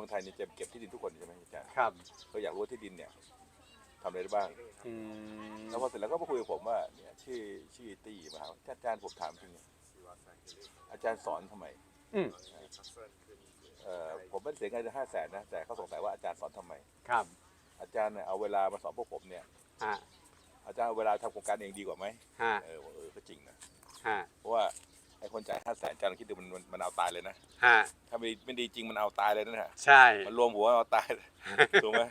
มืองไทยเนี่ยจะเก็บที่ดินทุกคนใช่ไหมอาจารย์ครับก็อยากรู้ว่าที่ดินเนี่ยทำอะไรได้บ้าง อืมแล้วพอเสร็จแล้วก็มาคุยกับผมว่าเนี่ยชื่อชื่อตี้มาหาอาจารย์ผมถามจริงเนี่ยอาจารย์สอนทำไมอืมเอ่อผมไม่ได้เสียเงินจะห้าแสนนะแต่เขาสงสัยว่าอาจารย์สอนทำไม ครับอาจารย์เนี่ยเอาเวลามาสอนพวกผมเนี่ยฮะอาจารย์เอาเวลาทำโครงการเองดีกว่าไหมฮะเออบอกเออก็จริงนะฮะเพราะว่า ไอ้คนจ่ายห้าแสนอาจารย์คิดดูมันมันมันเอาตายเลยนะ ฮะถ้าไม่ไม่ดีจริงมันเอาตายเลยนะฮะใช่มันรวมหัวเอาตายเลยถูกไหม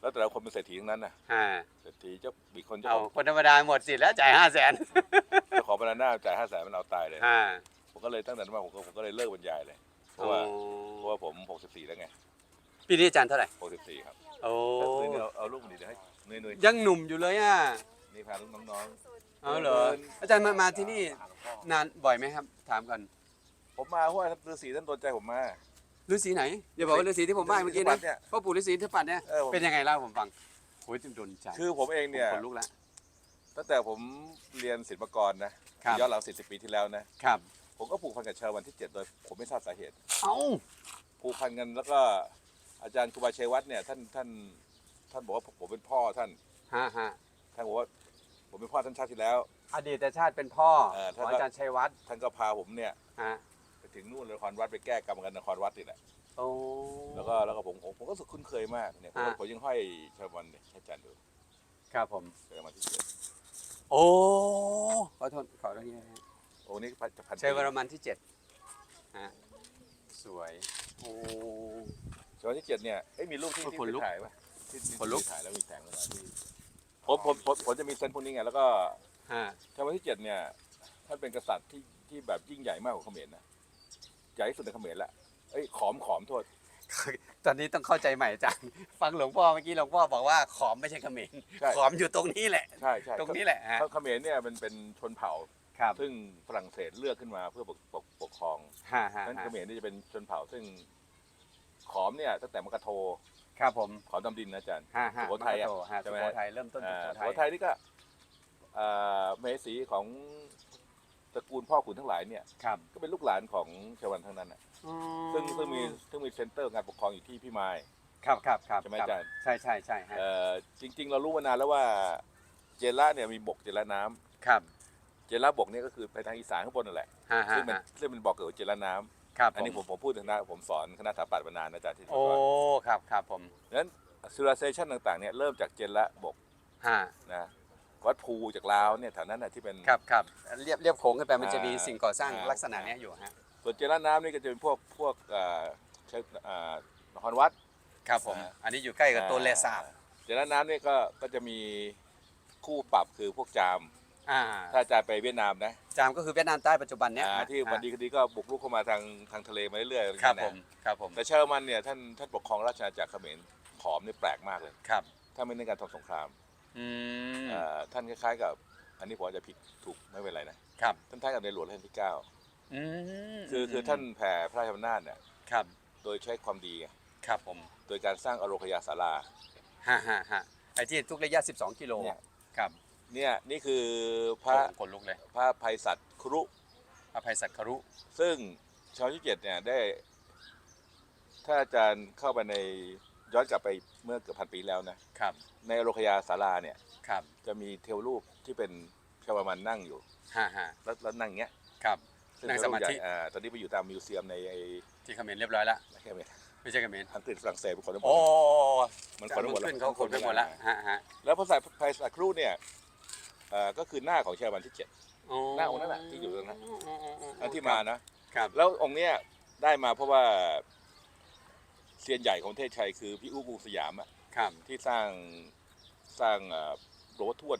แล้วแต่ละคนเป็นเศรษฐีทั้งนั้นนะฮะเศรษฐีเจ้าบีคนเจ้าเอาของคนธรรมดาหมดสิทธิ์แล้วจ่ายห้าแสนเจ้าของบรรณาจ่ายห้าแสนมันเอาตายเลย ฮะผมก็เลยตั้งแต่นั้นมาผมก็ผมก็เลยเลิกบรรยายเลย เพราะว่าเพราะว่าผม 64 แล้วไง ปีนี้อาจารย์เท่าไหร่64 ครับโอ้นี่นี่เอาเอาลูกมาดีเดี๋ยวให้เนยยังหนุ่มอยู่เลยอะๆนี่พาลูกน้อง เอาเหรอ อาจารย์มามาที่นี่นานบ่อยไหมครับ ถามกันๆผมมาเพราะว่าฤาษีท่านโดนใจผมมา ฤาษีไหนอย่าบอกว่าฤาษีที่ผมว่าเมื่อกี้ฤาษีนะที่ปัดเนี่ยพ่อปู่ฤาษีที่ปัดเนี่ยเออผม เป็นยังไงเล่าให้ผมฟังโอ้ยโดนใจคือผมเองเนี่ย ผมขนลุกแล้ว ตั้งแต่ผมเรียนศิลปากรนะครับ ย้อนหลัง40ปีที่แล้วนะ ครับ ผมก็ผูกพันกับเชอวันที่7โดยผมไม่ทราบสาเหตุ เอ้า ผูกพันกันแล้วก็อาจารย์ครูบาชัยวัฒน์เนี่ยท่านท่านท่านบอกว่าผมเป็นพ่อท่าน ฮะฮะท่านบอกว่า ผมเป็นพ่อท่านชาติที่แล้ว อดีตชาติเป็นพ่อเออขถ้าองอาจารย์ชัยวัฒน์ท่านก็พาผมเนี่ยฮะไปถึงนู่นนครวัดไปแก้กรรมกันนครวัดนี่แหละโอ้ แล้วก็แล้วก็ผมผมผมก็รู้สึกคุ้นเคยมากเนี่ยผมอ่า ผมยังห้อยชาวันเนี่ยให้อาจารย์ดูครับผม เกิดมาที่เจ็ดโอ้ขอโทษขอโทษทีนะฮะโอ้นี่พันจะพันชัยวรมันที่เจ็ดฮะสวย โอ้ชาวันที่เจ็ดเนี่ยเอ้ยมีรูปที่โอ้ที่ขนลุกถ่ายปะที่ที่ขนลุกที่ถ่ายแล้วมีแสงขึ้นมาที่ ผมผมผมผมจะมีเซนส์พวกนี้ไงแล้วก็ฮะชาวันที่เจ็ดเนี่ยท่านเป็นกษัตริย์ที่ที่แบบยิ่งใหญ่มากกว่าเขมรนะใหญ่ที่สุดในเขมรละเอ้ยขอมขอมโทษ ตอนนี้ต้องเข้าใจใหม่อาจารย์ฟังหลวงพ่อเมื่อกี้หลวงพ่อบอกว่าขอมไม่ใช่เขมรใช่ ขอมอยู่ตรงนี้แหละ ใช่ใช่ตรงนี้แหละฮะเขมรเนี่ยมันเป็นชนเผ่า ครับซึ่งฝรั่งเศสเลือกขึ้นมาเพื่อปกปกปกครองฮะฮะนั้นฮะเขมรนี่จะเป็นชนเผ่าซึ่งขอมเนี่ยตั้งแต่มกโท ครับผมขอมดำดินนะอาจารย์ฮะฮะสุโขทัยอะมกโตฮะใช่สุไหม โขทัยเริ่มต้นอ่าสุสุโขโขทัทัยยนี่ก็อ่าเมสีของตระกูลพ่อขุนทั้งหลายเนี่ย ครับก็เป็นลูกหลานของชาววันทั้งนั้นน่ะซึ่งซึ่งมีซึ่งมีเซ็นเตอร์งานปกครองอยู่ที่พี่มายครับครับครับใช่ไหมครับอาจารย์ใช่ใช่ใช่ฮะเอ่อจริง ๆ เรารู้มานานแล้วว่าเจล่าเนี่ยมีบกเจล่าน้ำครับเจล่าบกเนี่ยก็คือไปทางอีสานข้างบนนั่นแหละ ฮะฮะซึ่งเป็นฮะซึ่งเป็นบ่อเกิดของเจล่าน้ำ ครับอันนี้ผมผมพูดถึงนะผมสอนคณะสถาปัตย์มานานนะอาจารย์ที่โอ้ครับครับผมนั้น civilization ต่างๆเนี่ยเริ่มจากเจล่าบกฮะนะวัดภูจากลาวเนี่ยแถวนั้นน่ะที่เป็นครับครับเรียบเรียบโขงขึ้นไปมันจะมีอ่าสิ่งก่อสร้างอ่าลักษณะเนี้ยอยู่ฮะส่วนเจล่าน้ำนี่ก็จะเป็นพวกพวกเอ่อใช้เอ่อนครวัดครับผมอ่าอันนี้อยู่ใกล้กับตัวเลสาบเจล่าน้ำนี่ก็ก็จะมีคู่ปรับคือพวกจาม อ่าถ้าอาจารย์ไปเวียดนามนะจามก็คือเวียดนามใต้ปัจจุบันเนี้ยอ่าฮะที่วันดีคดีก็บุกรุกเข้ามาทางทางทะเลมาเรื่อยๆครับนะผมครับผมแต่เชอร์มันเนี่ยท่านท่านปกครองราชอาณาจักรเขมรขอมนี่แปลกมากเลยครับถ้าไม่ในการทำสงครามอืมเอ่อท่านคล้ายๆกับ อันนี้ผมอาจจะผิดถูกไม่เป็นไรนะครับท่านคล้ายกับในหลวงรัชกาลที่เก้าอืมคือคือท่านแผ่พระราชอำนาจเนี่ยครับโดยใช้ความดีไงครับผมโดยการสร้างอโรคยาศาลาฮะฮะฮะไอ้ที่ทุกระยะ 12 กิโลเนี่ยครับ เนี่ยนี่คือพพระระขนลุกเลยพระภัยสัตว์ครุพระภัยสักครุ ซึ่งชาวที่เจ็ดเนี่ยได้ ถ้าอาจารย์เข้าไปในย้อนกลับไปเมื่อเกือบพันปีแล้วนะครับ ในอโรคยาศาลาเนี่ยครับจะมีเทวรูปที่เป็นชาวมันนั่งอยู่ฮะฮะแล้วแล้วนั่งอย่างเงี้ยครับ ซึ่นั่งเป็นรูปสมาธิใหญ่อ่าตอนนี้ไปอยู่ตามมิวเซียมในไอ้ที่เขมรเรียบร้อยแล้วไม่ใช่ไม่ไม่ใช่เขมรอังกฤษฝรั่งเศสเป็นคนทั้งหมโอ้ดมันคนทั้งหมดขึ้นเขาขนไปหมดแล้วฮะฮะแล้วพระสายไพศาลครูเนี่ยเอ่อก็คือหน้าของชาววันที่เจ็ด หน้าองค์นั้นน่ะที่อยู่ตรงนั้น อันที่มานะครับ แล้วองค์เนี้ยได้มาเพราะว่าเซียนใหญ่ของประเทศไทยคือพี่อู้กรุงสยามอะครับ ที่สร้างสร้างเอ่อหลวงพ่อทวด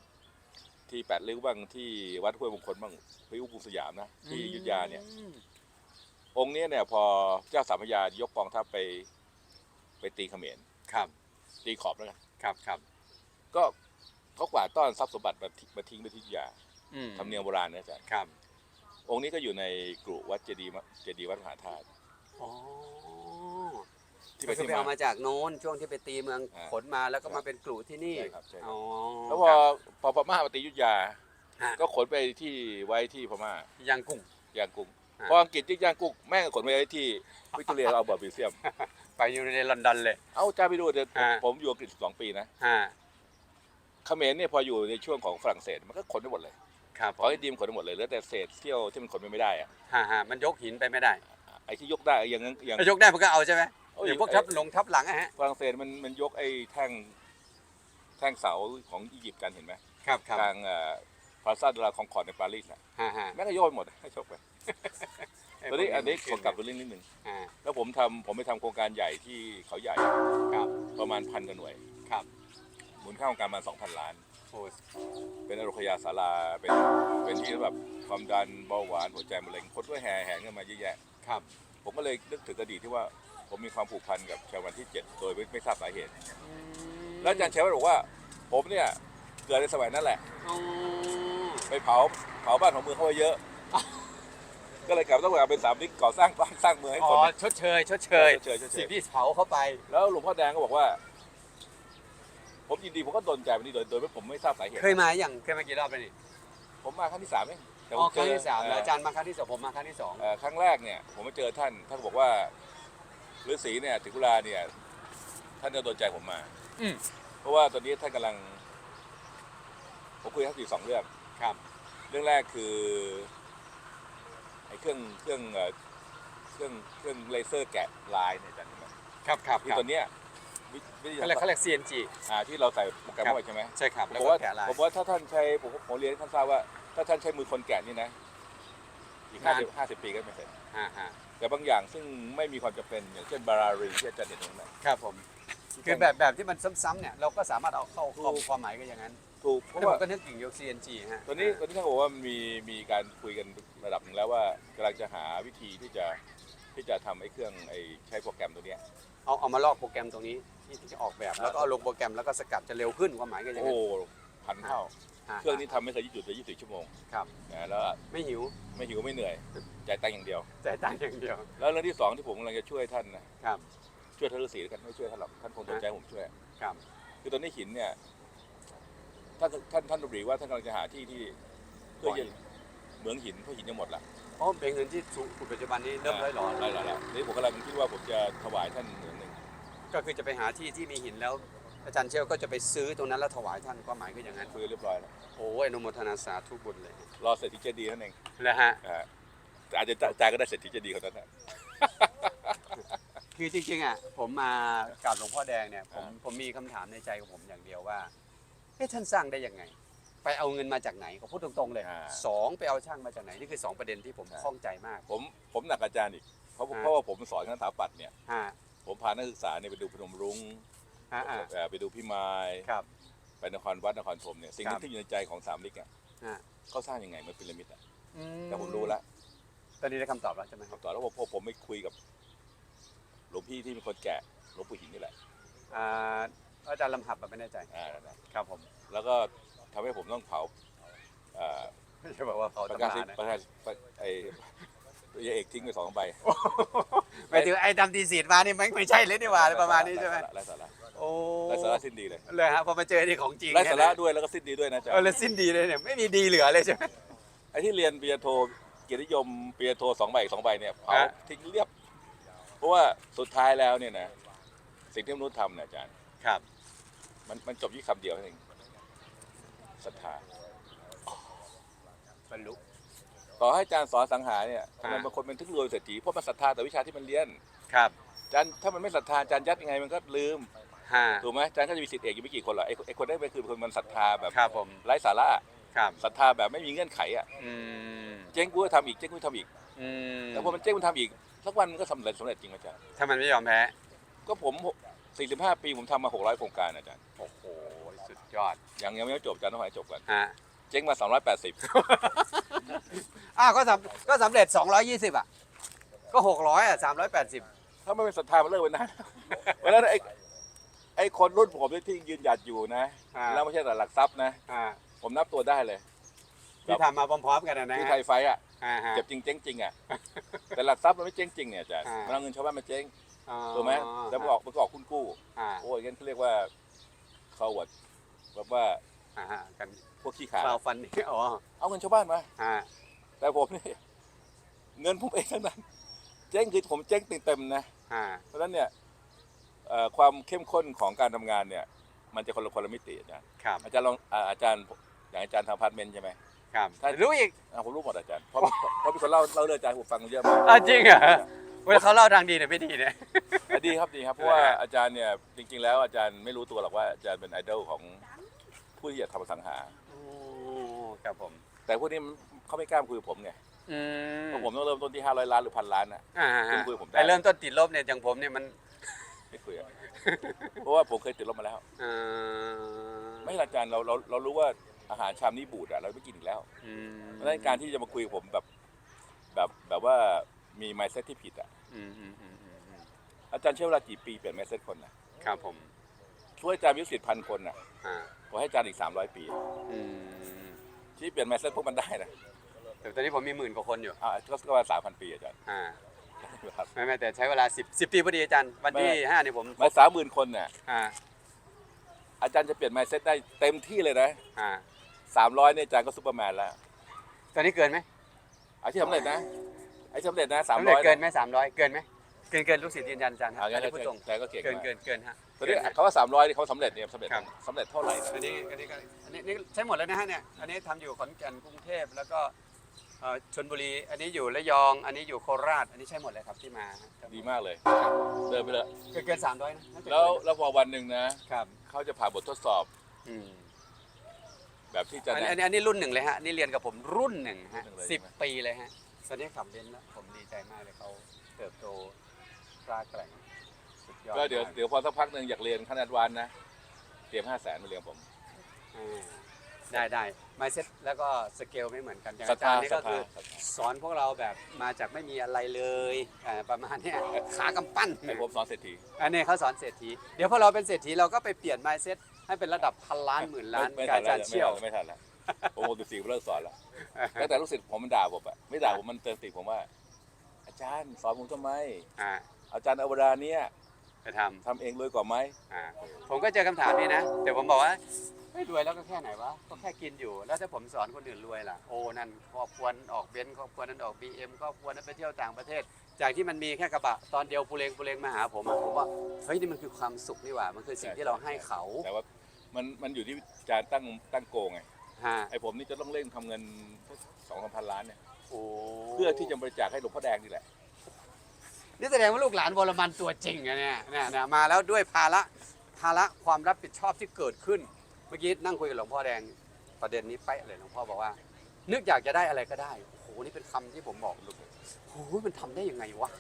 ที่แปดริ้วบ้างที่วัดห้วยมงคลบ้างพี่อู้กรุงสยามนะที่อยุธยาเนี่ยอืมองค์เนี้ยเนี่ยพอเจ้าสามพระยายกกองทัพไปไปตีเขมรครับ ตีขอบแล้วกันครับครับก็ เขากวาดต้อนทรัพย์สมบัติมาทิ้งมาทิ้งไปที่อยุธยาอืมทำเนียมโบราณนะอาจารย์ครับองค์นี้ก็อยู่ในกรุวัดเจดีย์มะเจดีย์วัดมหาธาตุอ๋อที่ก็ไปคือที่ไปมาเอามาจากโน้นช่วงที่ไปตีเมืองอ่าขนมาแล้วก็มาเป็นกลุ่ที่นี่ใช่ครับใช่ครับ อ๋อแล้วพอพอพม่ามาตีอยุธยา ฮะ ก็ขนไปที่ไว้ที่พม่ายางกุ้ง ย่างกุ้งอ่าพออังกฤษยึดย่างกุ้งแม่งก็ขนไปไว้ที่วิกตอเรียเอาบอร์ดมิวเซียม ไปอยู่ในลอนดอนเลย เอาจ้าไปดูเดี๋ยวผมอ่าผมอยู่อังกฤษสองปีนะ ฮะ เขมรเนี่ยพออยู่ในช่วงของฝรั่งเศสมันก็ขนไปหมดเลยครับขอให้ดีมขนไปหมดเลยเหลือแต่เศษเที่ยวที่มันขนไปไม่ได้อะฮะฮะมันยกหินไปไม่ได้ไอ้ที่ยกได้อย่างนั้นอย่าง ถ้ายกได้มันก็เอาใช่ไหมโอ้อย่างพวกทับหลงทับหลังอะฮะฝรั่งเศสมันมันยกไอ้แท่งแท่งเสาของอียิปต์กันเห็นไหมครับครับกลางพาซาดลาคองคอร์ดในปารีสน่ะฮะฮะแม่งก็โยนหมดให้จบไปตอนนี้อันนี้ขอกลับไปเรื่องนิดนึงฮะแล้วผมทำผมไปทำโครงการใหญ่ที่เขาใหญ่ครับประมาณพันกว่าหน่วยครับ มูลค่าโครงการประมาณสองพันล้านโอ้เป็นอโรคยาสาราเป็นเป็นที่แบบความดันเบาหวานหัวใจมะเร็งคนก็แห่แห่กันมาเยอะแยะครับ ผมก็เลยนึกถึงอดีตที่ว่าผมมีความผูกพันกับชาววันที่ 7 โดยไม่ไม่ทราบสาเหตุ แล้วอาจารย์เชฟบอกว่า ผมเนี่ยเกิดในสมัยนั้นแหละอ๋อไปเผาเผาบ้านของเมืองเขาไว้เยอะ ก็เลยกลับต้องกลับเป็นสามนิกก่อสร้างบ้านสร้างเมืองให้อ๋คอนชดเชยชดเชยเฉยเฉยสิ่งที่เผาเข้าไป แล้วหลวงพ่อแดงก็บอกว่า ผมยินดีผมก็โดนใจวันนี้โดยโดยไม่ผมไม่ทราบสาเหตุ เคยมาอย่างเคยมากี่รอบแล้วนี่ผมมาครั้งที่สามเองแต่อ๋อผมครั้งที่สามเแล้วอาจารย์มาครั้งที่สองผมมาครั้งที่สองเอ่อครั้งแรกเนี่ย ผมมาเจอท่าน ท่านบอกว่าฤาษีเนี่ยถึงเวลาเนี่ย ท่านจะโดนใจผมมา อืมเพราะว่าตอนนี้ท่านกำลัง ผมคุยกับท่านอยู่สองเรื่อง ครับเรื่องแรกคือไอ้เครื่องเครื่องเอ่อเครื่องเครื่องเลเซอร์แกะลายเนี่ยอาจารย์เห็นไหมครับครับที่ครับตัวเนี้ย วิวิธีเขาเรียกเขาเรียก CNG อ่าที่เราใส่โปรแกรมครับเข้าไปใช่ไหมใช่ครับผแล้วมก็ว่าแกะลาย ผมว่าถ้าท่านใช้ผมผมเรียนให้ท่านทราบว่า ถ้าท่านใช้มือคนแกะนี่นะอีกห้าสิบห้าสิบปีก็ไม่เสร็จฮะฮะแต่บางอย่างซึ่งไม่มีความจำเป็นอย่างเช่นบารารีที่อาจารย์เห็นตรงนั้นครับผม คือแบบแบบที่มันซ้ำๆเนี่ยเราก็สามารถเอาเข้าคอมถูกความหมายก็อย่างนั้นถูกเพเพราะราะผมว่าก็นึกถึงยก CNG ฮะตอนนี้ตอนนี้ท่านบอกว่ามีมีการคุยกันระดับหนึ่งแล้วว่ากำลังจะหาวิธีที่จะที่จะทำไอ้เครื่องไอ้ใช้โปรแกรมตัวเนี้ยเอาเอามาลอกโปรแกรมตรงนี้ ที่ที่จะออกแบบแล้วก็เอาลงโปรแกรมแล้วก็สกัดจะเร็วขึ้นความหมายก็อย่างโอ้นั้นพันเท่าฮะเครื่องนี้ทำไม่เคยหยุดเลย24 ชั่วโมงครับนะแล้วไม่หิวไม่หิวไม่เหนื่อยจ่ายตังค์อย่างเดียว จ่ายตังค์อย่างเดียว แล้วเรื่องที่สองที่ผมกำลังจะช่วยท่านนะครับช่วยท่านฤาษีแล้วกันไม่ช่วยท่านหรอกท่านคงสนใจให้ผมช่วยครับ คือตอนนี้หินเนี่ยท่านท่านท่านดรีว่าท่านกำลังจะหาที่ที่เพื่อจะเหมืองหินเพราะหินจะหมดละ เพราะเป็นเงินที่สูงสุดปัจจุบันนี้เริ่มร้อยหลอได้แล้วนี่ผมกำลังคิดว่าผมจะถวายท่านเหมืองหนึ่ง ก็คือจะไปหาที่ที่มีหินแล้ว อาจารย์เชลก็จะไปซื้อตรงนั้นแล้วถวายท่านความหมายก็อย่างนั้นคุยเรียบร้อยแล้วโอ้ยอนุโมทนาสาธุบุญเลยรอเสร็จที่เจดีย์นั่นเองนะฮะอ่าแต่อาจจะจ่ายก็ได้เสร็จที่เจดีย์คนนั้นนะ คือจริงๆอะผมมากราบหลวงพ่อแดงเนี่ยผมอ่า ผมมีคำถามในใจของผมอย่างเดียวว่าเฮ้ท่านสร้างได้ยังไง ไปเอาเงินมาจากไหนก็พูดตรงๆเลยอ่า สองไปเอาช่างมาจากไหนนี่คือสองประเด็นที่ผมอ่าข้องใจมาก ผมผมหนักอาจารย์อีกเพราะอ่าเพราะว่าผมสอนคณะสถาปัตย์เนี่ย ฮะ ผมพานักศึกษาเนี่ยไปดูพนมรุ้งฮะอ่าเอ่อไปดูพี่ไม้ครับ ไปนครวัดนครธมเนี่ยสิ่งครับที่อยู่ในใจของสามลิกอะฮะเขาสร้างยังไงเหมันพีระมิดอะอืแต่ผมรู้ละตอนนี้ได้คำตอบแล้วใช่ไหมคครัรับบต่อแล้วพอผมไม่คุยกับหลวงพี่ที่เป็นคนแกะหลวงปู่หินนี่แหละอ่าอาจารย์ลำหับแบบไม่แน่ใจอ่านั่นนะครับผมแล้วก็ทำให้ผมต้องเผาเอ่อไม่ใช่บอกว่าเขาประตำกาศนาสินะประกาศไอ้ตัว ยาเอกทิ้งไปสองใบหมายถึงไอ้ดำตีสีดมานี่ไม่ไม่ใช่เลยนี่หว่าประมาณนี้ใช่ไหมไร้สาระโอ้ไร้สาระสิ้นดีเลยเลยฮะพอมาเจอที่ของจริงไร้สาระเนี่ยนด้วยแล้วก็สิ้นดีด้วยนะจ๊ะเออเลยสิ้นดีเลยเนี่ยไม่มีดีเหลือเลยใช่ไหมไอ้ที่เรียนปริญญาโทเกียรตินิยมปริญญาโทสองใบอีกสองใบเนี่ยเผาฮะทิ้งเรียบ เพราะว่าสุดท้ายแล้วเนี่ยนะสิ่งที่มนุษย์ทำเนี่ยอาจารย์ครับ มันมันจบที่คำเดียวเท่านั้นเองศรัทธาบรรลุ ต่อให้อาจารย์สอนสังหารเนี่ยทำไมฮะบางคนเป็นทึกรวยเศรษฐีเพราะมันศรัทธาแต่วิชาที่มันเรียนครับอาจารย์ถ้ามันไม่ศรัทธาอาจารย์ยัดยังไงมันก็ลืมฮะ ถูกไหมอาจารย์ก็จะมีสิทธิ์เอกอยู่ไม่กี่คนหรอกไอ้ไอ้คนได้ไปคือคนมันศรัทธาแบบครับผม ไร้สาระครับ ศรัทธาแบบไม่มีเงื่อนไขอะอืมเจ๊งกูก็ทำอีกเจ๊งกูก็ทำอีกอืมแล้วพอมันเจ๊งมันทำอีกสักวันมันก็สำเร็จสำเร็จจริงไหมอาจารย์ถ้ามันไม่ยอมแพ้ ก็ผม45 ปีผมทำมา 600 โครงการอาจารย์โอ้โห สุดยอด ยังยังไม่จบอาจารย์ต้องให้จบก่อน ฮะเจ๊งมา 280 อ้าวก็สำก็สำเร็จ 220 อะ ก็ 600 อะ 380 ถ้าไม่เป็นศรัทธามันเลิกไปนานเพราะฉะนั้นไอ้ไอ้คนรุ่นผมที่ยืนหยัดอยู่นะ อ่า แล้วไม่ใช่แต่หลักทรัพย์นะ อ่าผมนับตัวได้เลยที่ทำมาพร้อมๆกันนะนะที่ไทยไฟท์อะ อ่าฮะ เจ็บจริงเจ๊งจริงอะ แต่หลักทรัพย์มันไม่เจ๊งจริงเนี่ยอาจารย์อ่ามั มันเอาเงินชาวบ้านมาเจ๊งอ๋อถูกไหมแล้วมันออกมันก็ออกคุณกู้ อ่าโอ้ยงั้นเขาเรียกว่าเขาวัดแบบว่าอ่าฮะกัน พวกขี้ขาคราวฟันนี่อ๋อเอาเงินชาวบ้านมาอ่าแต่ผมนี่ เงินผมเองทั้งนั้น เจ๊งคือผมเจ๊งเต็มๆนะอ่าเพราะฉะนั้นเนี่ยอ่อความเข้มข้นของการทำงานเนี่ย มันจะคนละคนละมิติอาจารย์ครับอาจารย์ลองอ่าอาจารย์อย่างอาจารย์ทำพาร์ทเมนต์ใช่ไหม ครับถ้า รู้อีก อ่าผมรู้หมดอาจารย์เพราะเพราะเป็นคนเล่าเล่าเรื่องอาจารย์ให้ผมฟังเยอะมากอะจริงเหรอ เวลาเขาเล่าทางดีหรือไม่ดีเนี่ย อะดีครับดีครับเพราะว่านะฮะอาจารย์เนี่ยจริง ๆ แล้วอาจารย์ไม่รู้ตัวหรอกว่าอาจารย์เป็นไอดอลของผู้ที่อยากทำอสังหาโอ้ ครับผม แต่พวกนี้มันเขาไม่กล้ามาคุยกับผมไงอืมเพราะผมต้องเริ่มต้นที่ 500 ล้านหรือพันล้านนะอ่าคุณคุยกับผมได้แต่เริ่มต้นติดลบเนี่ยอย่างผมเนี่ยมันไม่คุยอะเพราะว่าผมเคยติดลบมาแล้วอ่าไม่ใช่อาจารย์เราเราเรารู้ว่าอาหารชามนี้บูดอะเราไม่กินอีกแล้ว อืมเพราะฉะนั้นการที่จะมาคุยกับผมแบบแบบแบบว่ามี mindset ที่ผิดอะอืมอืมอืมอืมอืมอาจารย์ใช้เวลากี่ปีเปลี่ยน mindset คนนะครับผมช่วยอาจารย์มีลูกศิษย์พันคนอะอ่าผมให้อาจารย์อีก 300 ปี อืม ที่เปลี่ยน mindset พวกมันได้นะแต่ตอนนี้ผมมีหมื่นกว่าคนอยู่ อ่าก็ก็ว่าสามพันปีอาจารย์อ่า ครับไม่ไม่แต่ใช้เวลาสิบสิบปีพอดีอาจารย์ วันที่ไม่ห้าเนี่ยผมมาสามหมื่นคนเนี่ยอ่าอาจารย์จะเปลี่ยน mindset ได้เต็มที่เลยนะอ่าสามร้อยเนี่ยอาจารย์ก็ซูเปอร์แมนแล้วตอนนี้เกินไหมไอ้ที่สำเร็จนะไอ้ที่สำเร็จนะสามสำร้เร็อจยเกินไหมสามร้อยเกินไหมเกินเกินลูกศิษย์ยืนยันอาจารย์อ่างั้นอันนี้พูดตรงอาจารย์ก็เก่งเกินมากเกินเกินฮะตอนนี้เขาว่าสามร้อยที่เขาสำเร็จเนี่ยสำเร็จครับสำเร็จเท่าไหร่นะอันนี้อันนี้ก็อันนี้นี่ใช้หมดแล้วนะฮะเนี่ยอันนี้ทำอยู่ขอนแก่นกรุงเทพแล้วก็เอ่อชนบุรี อันนี้อยู่ระยอง อันนี้อยู่โคราช อันนี้ใช้หมดเลยครับที่มาฮะดีมากเลยเดินไปเลยเกินเกินสามร้อยนะน่าจะเกินแล้วแล้วพอวันหนึ่งนะครับเขาจะผ่านบททดสอบอืมแบบที่จะอันแนะนี้อันนี้อันนี้รุ่นหนึ่งเลยฮะนี่เรียนกับผมรุ่นหนึ่งฮะรุ่นหนึ่งเลยสิบใช่ไหมปีเลยฮะตอนนี้ขับเบนซ์แล้วผมดีใจมากเลยเขาเติบโต กล้าแกร่งสุดยอดก็เดี๋ยวมากเดี๋ยวพอสักพักหนึ่งอยากเรียนขั้นแอดวานซ์นะ เตรียมห้าแสนมาเรียนผม อ่าได้ได้ไมเซ็ตแล้วก็สเกลไม่เหมือนกันอย่างศรัทอาจาธารย์นี่ศรัก็ทธาคือศรัทธา สอนพวกเราแบบมาจากไม่มีอะไรเลยอ่าประมาณเนี้ยขากำปั้น ให้ผมสอนเศรษฐีอันนี้เขาสอนเศรษฐี เดี๋ยวพอเราเป็นเศรษฐีเราก็ไปเปลี่ยน mindset ให้เป็นระดับพันล้านหมื่นล้านไม่กับทันอาแล้จาวรย์เชี่ยว ไม่ทันแล้วผมหกสิบสี่ผมเลิกสอนแล้วตั้งแต่ลูกศิษย์ผมมันด่าผมอะไม่ด่าผมมันเตือนสติผมว่า อาจารย์สอนผมทำไม อ่า อาจารย์อวดาเนี่ยไปททำเองรวยกว่าไหมำอ่าผมก็เจอคำถามนี้นะ แต่ผมบอกว่าไม่รวยแล้วก็แค่ไหนวะก็แค่กินอยู่ แล้วถ้าผมสอนคนอื่นรวยล่ะโอ้นั่นครอบครัวนั้นออกเบนซ์ครอบครัวนั้นออกบีเอ็มครอบครัวนั้นไปเที่ยวต่างประเทศ จากที่มันมีแค่กระบะตอนเดียวปูเลงปูเลงมาหาผมอะผมว่าเฮ้ยนี่มันคือความสุขนี่หว่า มันคือสิ่งที่เราให้เขาแต่ว่ามันมันอยู่ที่อาจารย์ตั้งตั้งโกงไงฮะไอ้ผมนี่จะต้องเร่งทำเงินสองสามพันล้านเนี่ยโอ้เพื่อที่จะบริจาคให้หลวงพ่อแดงนี่แหละ นี่แสดงว่าลูกหลานวรมันตัวจริงอะเนี่ยเนี่ยเนี่ยมาแล้วด้วยภาระภาระความรับผิดชอบที่เกิดขึ้น เมื่อกี้นั่งคุยกับหลวงพ่อแดงประเด็นนี้เป๊ะเลยหลวงพ่อบอกว่า นึกอยากจะได้อะไรก็ได้โอ้โหนี่เป็นคำที่ผมบอกลูกโอ้โหมันทำได้ยังไงวะ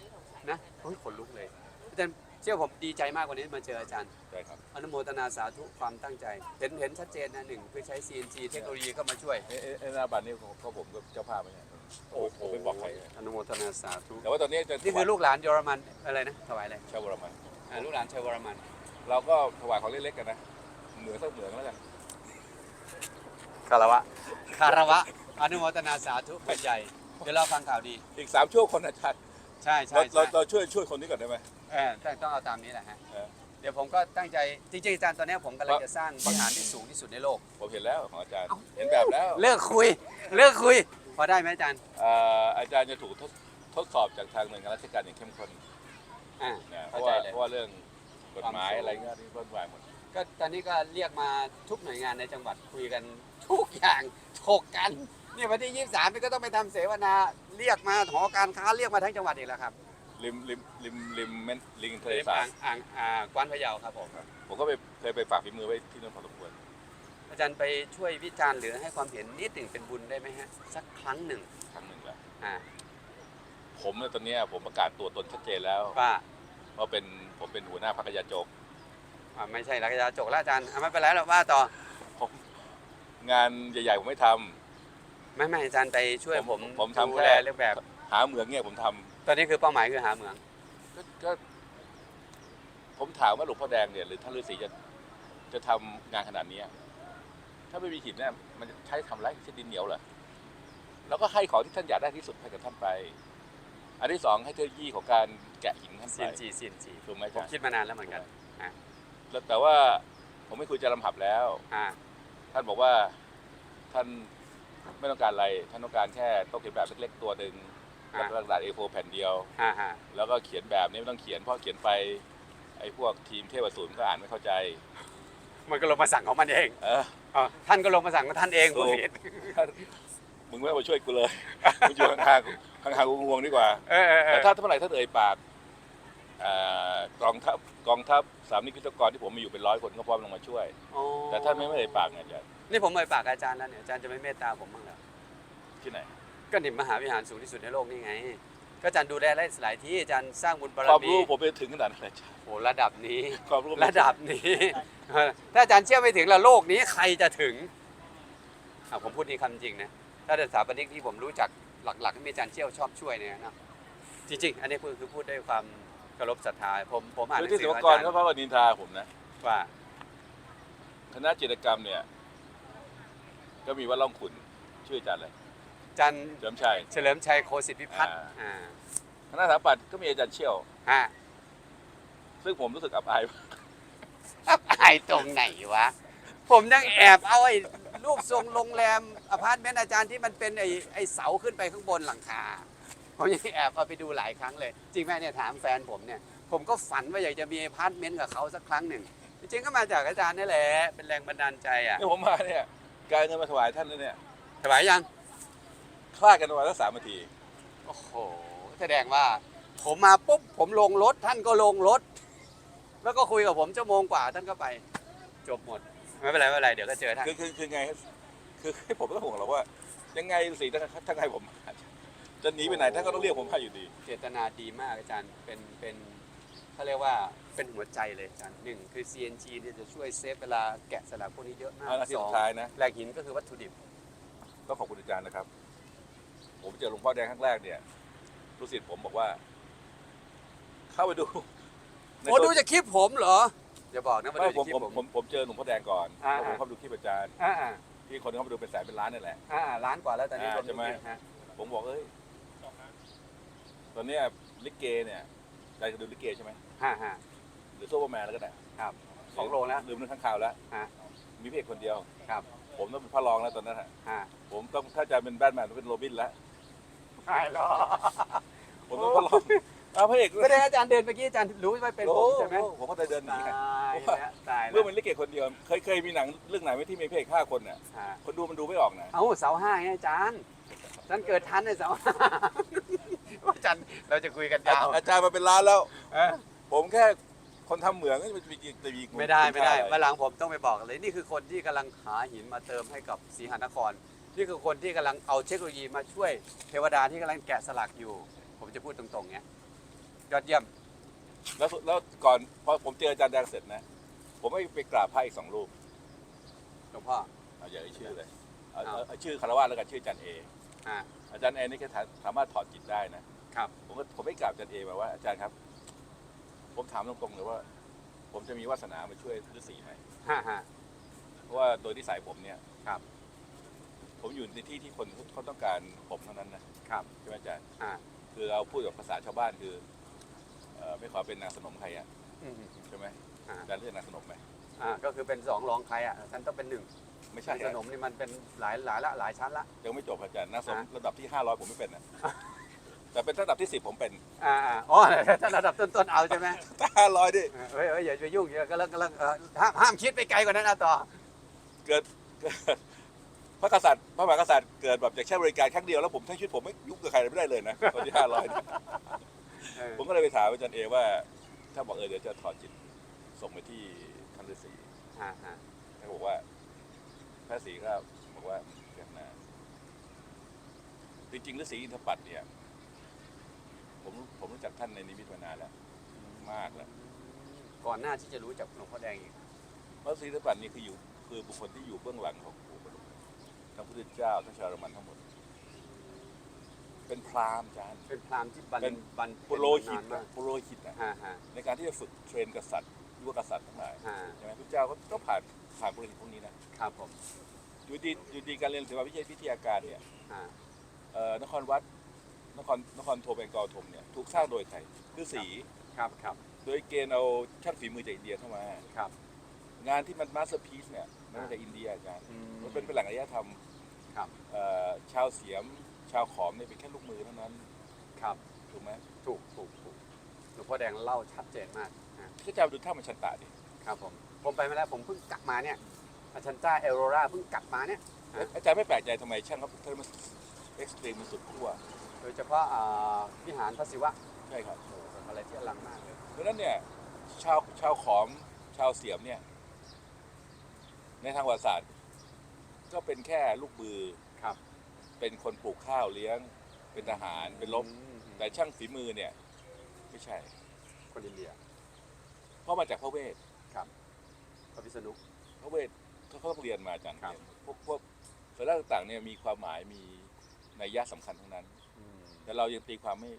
นะเฮ้ยขนลุกเลยอาจารย์เชื่อผมดีใจมากกว่านี้มาเจออาจารย์ใช่ครับอนุโมทนาสาธุความตั้งใจ เห็นเห็นชัดเจนนะหนึ่งคือใช้ CNC เทคโนโลยีเข้ามาช่วยเอ้เอ้เอ้หน้าบัตรนี่เขาผมก็เจ้าภาพไหมเนี่ย โอ้โหไม่บอกใครเลยอนุโมทนาสาธุแต่ว่าตอนนี้จะนี่คือลูกหลานเยอรมันอะไรนะถวายอะไรชาวบรมันอ่าลูกหลานชาวเยอรมัน เราก็ถวายของเล็กๆกันนะ เหมือนสักเหมือนแล้วกันคารวะคารวะอนุโมทนาสาธุเป็นใหญ่เดี๋ยวเราฟังข่าวดี อีกสามชั่วคนอาจารย์ใช่ใช่เราเราใช่เราช่วยช่วยคนนี้ก่อนได้ไหมเออต้องต้องเอาตามนี้แหละฮะเออเดี๋ยวผมก็ตั้งใจจริงๆอาจารย์ตอนนี้ผมกำลังจะสร้างวิหารที่สูงที่สุดในโลก ผมเห็นแล้วของอาจารย์ เห็นแบบแล้ว เลิกคุย เลิกคุย พอได้ไหมอาจารย์อ่าอาจารย์จะถูกทดทดสอบจากทางหน่วยงานราชการอย่างเข้มข้นอ่านะเพเข้าราะใจว่าเลย เพราะว่าเรื่องกฎหมายความสูง อะไรเงี้ยที่ต้นวายหมด ก็ตอนนี้ก็เรียกมาทุกหน่วยงานในจังหวัดคุยกันทุกอย่างถกกันเนี่ยวันที่ 23นี่ก็ต้องไปทำเสวนาเรียกมาหอการค้าเรียกมาทั้งจังหวัดอีกแล้วครับริมริมริมริมแม่นลิงทะเลอ่าสาบงอ่างอ่ากวานพะเยาครับผม ผมก็ไปเคยไปฝากฝีมือไว้ที่นั่นพอสมควร อาจารย์ไปช่วยวิจารณ์หรือให้ความเห็นนิดหนึ่งเป็นบุญได้ไหมฮะสักครั้งหนึ่งครั้งหนึ่งแล้วอ่าผมเนี่ยตอนเนี้ยผมประกาศตัวตนชัดเจนแล้วว่าว่าเป็นผมเป็นหัวหน้าพรรคยาโจกอ่าไม่ใช่ลักษณะจกแล้วอาจารย์อะไม่เป็นไรหรอกว่าต่อผมงานใหญ่ๆผมไม่ทำ ไม่ไม่อาจารย์ไปช่วยผมผมผมทำดูแค่ แลเรื่องแบบ หาเหมืองเนี่ยผมทำตอนนี้คือเป้าหมายคือหาเหมืองก็ก็ ผมถามว่าหลวงพ่อแดงเนี่ยหรือท่านฤาษีจะจะทำงานขนาดเนี้ย ถ้าไม่มีหินเนี่ยมันจะใช้ทำไรใช้ดินเหนียวเหรอแล้วก็ให้ของที่ท่านอยากได้ที่สุดให้กับท่านไป อันที่สองให้เทคโนโลยีของการแกะหินท่านไป CNC CNC ถูกไหมผมจ๊ะคิดมานานแล้วเหมือนกัน แล้วแต่ว่าผมไม่คุยจะลำหับแล้ว อ่า ท่านบอกว่าท่านไม่ต้องการอะไร ท่านต้องการแค่โต๊ะเขียนแบบเล็กๆตัวหนึ่งอ่า แล้วก็กระดาษ A4 แผ่นเดียวอ่าฮะแล้วก็เขียนแบบนี้ไม่ต้องเขียนเพราะเขียนไปไอ้พวกทีมเทพอสูรก็อ่านไม่เข้าใจ มันก็ลงมาสั่งของมันเอง เออ อ๋อท่านก็ลงมาสั่งของท่านเองถูผู้กผิดมึงไม่มาช่วยกูเลยมึงอยู่ห่างๆห่างๆกูงวงดีกว่า เออเออเอแต่อถ้าเมื่อไหร่ถ้าเอ่ยปากเอ่อกองทัพกองทัพสามนิกิจกรที่ผมมีอยู่เป็นร้อยคนก็พร้อมลงมาช่วย อ๋อแต่ถ้าไม่เอ่ยปากเนี่ยจะนี่ผมเอ่ยปากอาจารย์แล้วเนี่ยอาจารย์จะไม่เมตตาผมบ้างเหรอที่ไหนก็นี่มหาวิหารสูงที่สุดในโลกนี่ไง ก็อาจารย์ดูแลหลายที่อาจารย์สร้างบุญบารความมีรู้ผมไปถึงขนาดนั้นเลยจ้ะโอ้ระดับนี้ความรู้ระดับนี้เออถ้าอาจารย์เชื่อไม่ถึงแล้วโลกนี้ใครจะถึงอะผมพูดนี่คำจริงนะถ้าเป็นสถาปนิกที่ผมรู้จักหลักๆที่มีอาจารย์เชี่ยวชอบช่วยเนี่ยนะจริงๆ อันนี้คือคือพูดด้วยความเคารพศรัทธาผมผมอ่านหคือนังที่สืศิอลของปากอารจารย์เขาเขาว่านินทาผมนะว่าคณะจิตรกรรมเนี่ย ก็มีว่าล่องขุนชื่ออาจารย์เลยอาจารย์เฉลิมชัย เฉลิมชัยโคสิทธิพิพัฒน์อ่าอ่าคณะสถาปัตย์ก็มีอาจารย์เชี่ยว ฮะซึ่งผมรู้สึกอับอายอับอายตรงไหนวะ ผมยังแอบเอาไอ้รูปทรงโรงแรมอพาร์ตเมนต์อาจารย์ที่มันเป็นไอ้ไอ้เสาขึ้นไปข้างบนหลังคา ผมยังแอบเอาไปดูหลายครั้งเลย จริงไหมเนี่ยถามแฟนผมเนี่ย ผมก็ฝันว่าอยากจะมีอพาร์ตเมนต์กับเขาสักครั้งหนึ่ง จริงๆก็มาจากอาจารย์นี่แหละ เป็นแรงบันดาลใจอะเนี่ยผมมาเนี่ยการเงินมาถวายท่านเนี่ยถวายยัง คลาดกันประมาณสักสามนาที โอ้โห แสดงว่า ผมมาปุ๊บผมลงรถท่านก็ลงรถ แล้วก็คุยกับผมชั่วโมงกว่าท่านก็ไป จบหมด ไม่เป็นไรไม่เป็นไรเดี๋ยวก็เจอท่าน คือคือคือไงคือให้ผมก็ต้องห่วงหรอกว่า ยังไงสิถ้าถ้าไงผมมาจะหนีไปไหนท่านก็ต้องเรียกผมมาอยู่ดี เจตนาดีมากอาจารย์ เป็น เป็นเขาเรียกว่า เป็นหัวใจเลยอาจารย์หนึ่งคือ CNG เนี่ยจะช่วยเซฟเวลาแกะสลักพวกนี้เยอะมากอันที่สอสุงดท้ายนะ แหล่งหินก็คือวัตถุดิบ ต้องขอบคุณอาจารย์นะครับ ผมเจอหลวงพ่อแดงครั้งแรกเนี่ยลูกศิษย์ผมบอกว่า เข้าไปดูในโอ้ดูจากคลิปผมเหรออย่าบอกนะว่าไม่ดูผจามกคลิปผมผมผมผมเจอหลวงพ่อแดงก่อนอ่า แล้วผมเข้าไปดูคลิปอาจารย์ อ่าอ่าที่คนเข้าไปดูเป็นแสนเป็นล้านนี่แหละอ่าล้านกว่าแล้วตอนนี้อ่ารวมใช่ไหมฮะผมบอกเอ้ยตอนเนี้ยลิเกเนี่ยใจจะดูลิเกใช่ไหมฮ่าฮ่า หรือซูเปอร์แมนแล้วก็ได้ครับสองโรงแล้วลืมเรื่องข้างข่าวแล้วฮะ มีพระเอกคนเดียว ครับผมต้องเป็นพระรองแล้วตอนนั้นฮะ ฮ่าผมต้องถ้าจะเป็นแบทแมนต้องเป็นโรบินแล้ว ใช่หรอผมต้องพระรองอ้าวพระเอกแสดงอาจารย์เดินเมื่อกี้อาจารย์รู้ว่าเป็นผมใช่ไหมโอ้ผมก็ได้เดินหนีตายไงแล้วตายแล้เมื่อวมันลิเกคนเดียวเคยเคยมีหนังเรื่องไหนไหมที่มีพระเอกห้าคนเนี่ยฮะคนดูมันดูไม่ออกนะเอ้าเสาห้าไงอาจารย์อาจารย์เกิดทันในเสาห้าอาจารย์เราจะคุยกันยาวอาจารย์มาเป็นล้านแล้วเออผมแค่คนทำเหมืองก็จะไปยิงจะยิงไม่ได้ไม่ได้คุณค่าวันหลังผมต้องไปบอกเลยนี่คือคนที่กำลังหาหินมาเติมให้กับศรีหานคร นี่คือคนที่กำลังเอาเทคโนโลยีมาช่วยเทวดาที่กำลังแกะสลักอยู่ ผมจะพูดตรงๆเนี้ยยอดเยี่ยม แล้วสุดแล้วก่อนพอผมเจออาจารย์แดงเสร็จนะ ผมไม่ไปกราบพระอีกสองรูปหลวงพ่อ เอาอย่าเอ่ยชื่อเลยเอาเอาเอาเอาชื่อคารวะแล้วกันชื่ออาจารย์เออ่า อาจารย์เอนี่แค่สามารถถอดจิตได้นะครับ ผมก็ผมไม่กราบอาจารย์เอมาว่าอาจารย์ครับ ผมถามตรงๆเลยว่า ผมจะมีวาสนามาช่วยฤาษีไหม ฮ่าฮ่า เพราะว่าโดยนิสัยผมเนี่ยครับ ผมอยู่ในที่ที่คนเขาต้องการผมเท่านั้นนะครับใช่ไหมอาจารย์อ่าคือเราพูดกับภาษาชาวบ้านคือเอ่อไม่ขอเป็นนางสนมใครอะอืม ใช่ไหมอ่า อาจารย์เรียกนางสนมไหมอ่าก็คือเป็นสองรองใครอะฉันต้องเป็นหนึ่งไม่ใช่ขนมนี่มันเป็นหลายหลายละหลายชั้นละ ยังไม่จบอาจารย์นางสนมอะ ระดับที่ห้าร้อยผมไม่เป็นนะแต่เป็นระดับที่สิบผมเป็นอ่าอ่าอ๋อถ้าระดับต้นๆเอาใช่ไหมถ้าห้าร้อยดิเฮ้ยเฮ้ยอย่าไปยุ่งเยอะก็เลิกก็เลิกเอ่อห้ามห้ามคิดไปไกลกว่านั้นนะต่อเกิดเกิดพ ระกษัตริย์พระมหากษัตริย์เกิดแบบจากใช้บริการครั้งเดียวแล้วผมทั้งชีวิตผมไม่ยุ่งกับใครไม่ได้เลยนะตอนที่ห้าร้อยเออผมก็เลยไปถามอาจารย์เอว่า ถ้าบอกเออเดี๋ยวจะถอดจิตส่งไปที่ท่านฤาษีอ่าอ่าท่านบอกว่าพระศรีก็บอกว่าเกิดนาจริงๆฤาษีอินทปัตย์เนี่ย ผมผมรู้จักท่านในนิมิตมานานแล้ว มากแล้ว ก่อนหน้าที่จะรู้จักหลวงพ่อแดงอีกพระศรีอินทปัตย์นี่คืออยู่คือบุคคลที่อยู่เบื้องหลังของ ปู่พระพระพุทธเจ้าทั้งชาวโรมันทั้งหมด เป็นพราหมณ์อาจารย์ เป็นพราหมณ์ที่บรรเป็นบรรปุโรหิตนานมาอะกปุโรหิตอะฮ่าฮ่าในการที่จะฝึกเทรนกษัตริย์ยุวกษัตริย์ทั้งหลายฮ่าใช่ไหมพระเจ้าก็ก็ผ่านผ่านปุโรหิตพวกนี้นะครับผมอยู่ดีอยู่ดีการเรียนศิลปวิทยาวิทยาการเนี่ยฮ่าเอ่อนครวัดนครนครโทเบงกอลทมเนี่ยถูกสร้างโดยใครฤาษีครับครับโดยเกณฑ์เอาช่างฝีมือจากอินเดียเข้ามา ครับ งานที่มันมาสเตอร์พีซเนี่ย มันมาจากอินเดียอาจารย์อืมมันเป็นเป็นแหล่งอารยธรรมครับเอ่อชาวเสียมชาวขอมเนี่ยเป็นแค่ลูกมือเท่านั้นครับถูกไหมถูกถูกถูกหลวงพ่อแดงเล่าชัดเจนมากนะก็จะดูถ้ามันชันตาดิครับผมผมไปมาแล้วผมเพิ่งกลับมาเนี่ยอาชันต้าเอโรราเพิ่งกลับมาเนี่ยฮะอาจารย์ไม่แปลกใจทำไมช่างเขาทำไมมันเอ็กซ์ตรีมมันสุดขั้วโดยเฉพาะอ่าวิหารพระศิวะใช่ครับโอ้โหเป็นอะไรที่อลังมากเลยเพราะฉะนั้นเนี่ยชาวชาวขอมชาวเสียมเนี่ย ในทางประวัติศาสตร์ ก็เป็นแค่ลูกมือครับเป็นคนปลูกข้าวเลี้ยง เป็นทหารเป็นลบอืมแต่ช่างฝีมือเนี่ย ไม่ใช่คนอินเดียเพราะมาจากพระเวทพระพิษณุพระเวทเขาเขาต้องเรียนมาอาจารย์ครับเรียนพวกพวกสัญลักษณ์ต่างๆเนี่ยมีความหมายมีนัยยะสำคัญทั้งนั้นอืมแต่เรายังตีความไม่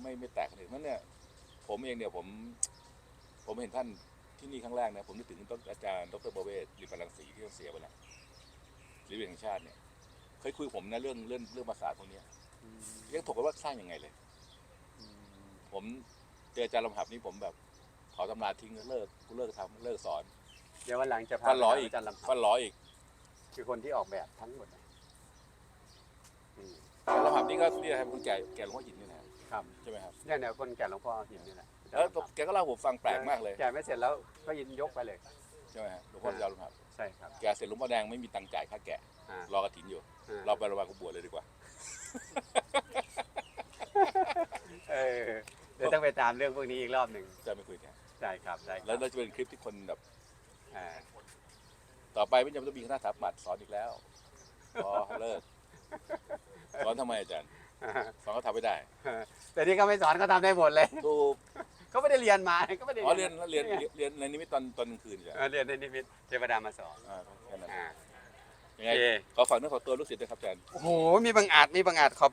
ไม่ไม่แตกกันเลยนั่นเนี่ย ผมเองเนี่ยผม ผมเห็นท่าน ที่นี่ครั้งแรกนะผมนึกถึงต้นอาจารย์ดรประเวศลิมพลังศรีที่ต้องเสียไปแล้วศิลปินแห่งชาติเนี่ย เคยคุยกับผมนะเรื่องเรื่องเรื่องภาษาพวกเนี้ยอืมยังถกกันว่าสร้างยังไงเลยอืมผมเจออาจารย์ลำหับนี่ผมแบบขอตำราทิ้งเลิกกูเลิกทำเลิกสอน เดี๋ยววันหลังจะพาฟันร้อยไปอีกหาอาจารย์ลำพัฟับนร้อยอีก คือคนที่ออกแบบทั้งหมดนะอืมอาจารย์ลำหับนี่ก็นี่นะครับคนแก่แก่หลวงพ่อหิน นี่นะครับครับใช่ไหมครับเนี่ยเนี่ยคนแก่หลวงพ่อหินนี่แหละอาจารแล้วย์ลำพับแกก็เล่าให้ผมฟังแปลกมากเลยแก่ไม่เสร็จแล้วก็ยินยกไปเลยใช่ไหมฮะหลวงพ่ออาจารย์ลำหับใช่ครับแกเสร็จหลวงพ่อแดงไม่มีตังค์จ่ายค่าแกะอ่ารอกระถินอยู่อ่าเราไประบายกบวชเลยดีกว่าเออเดี๋ยวต้องไปตามเรื่องพวกนี้อีกรอบหนึ่งจะไม่คุยเนี่ยได้ครับได้คแล้รัวบเราจะเป็นคลิปที่คนแบบอ่าต่อไปไม่จำเป็นต้องมีคณะสถาปัตย์สอนอีกแล้วพอเลิกสอนทำไมอาจารย์ สอนเขาทำไม่ได้แต่นี่เขาไม่สอนเขาทำได้หมดเลยถูกเขาไม่ได้เรียนมาเขาไม่ได้อ๋อเรียนเรียนเรียนเรียนในนิมิตตอนตอนกลางคืนอาจารย์เออเรียนในนิมิตเทวดามาสอนอ่าแค่นั้นอ่ายังไงโอเคขอฝากเนื้อขอตัวลูกศิษย์ด้วยครับอาจารย์โอ้โหมีบางอาจมีบางอาจขอบพระ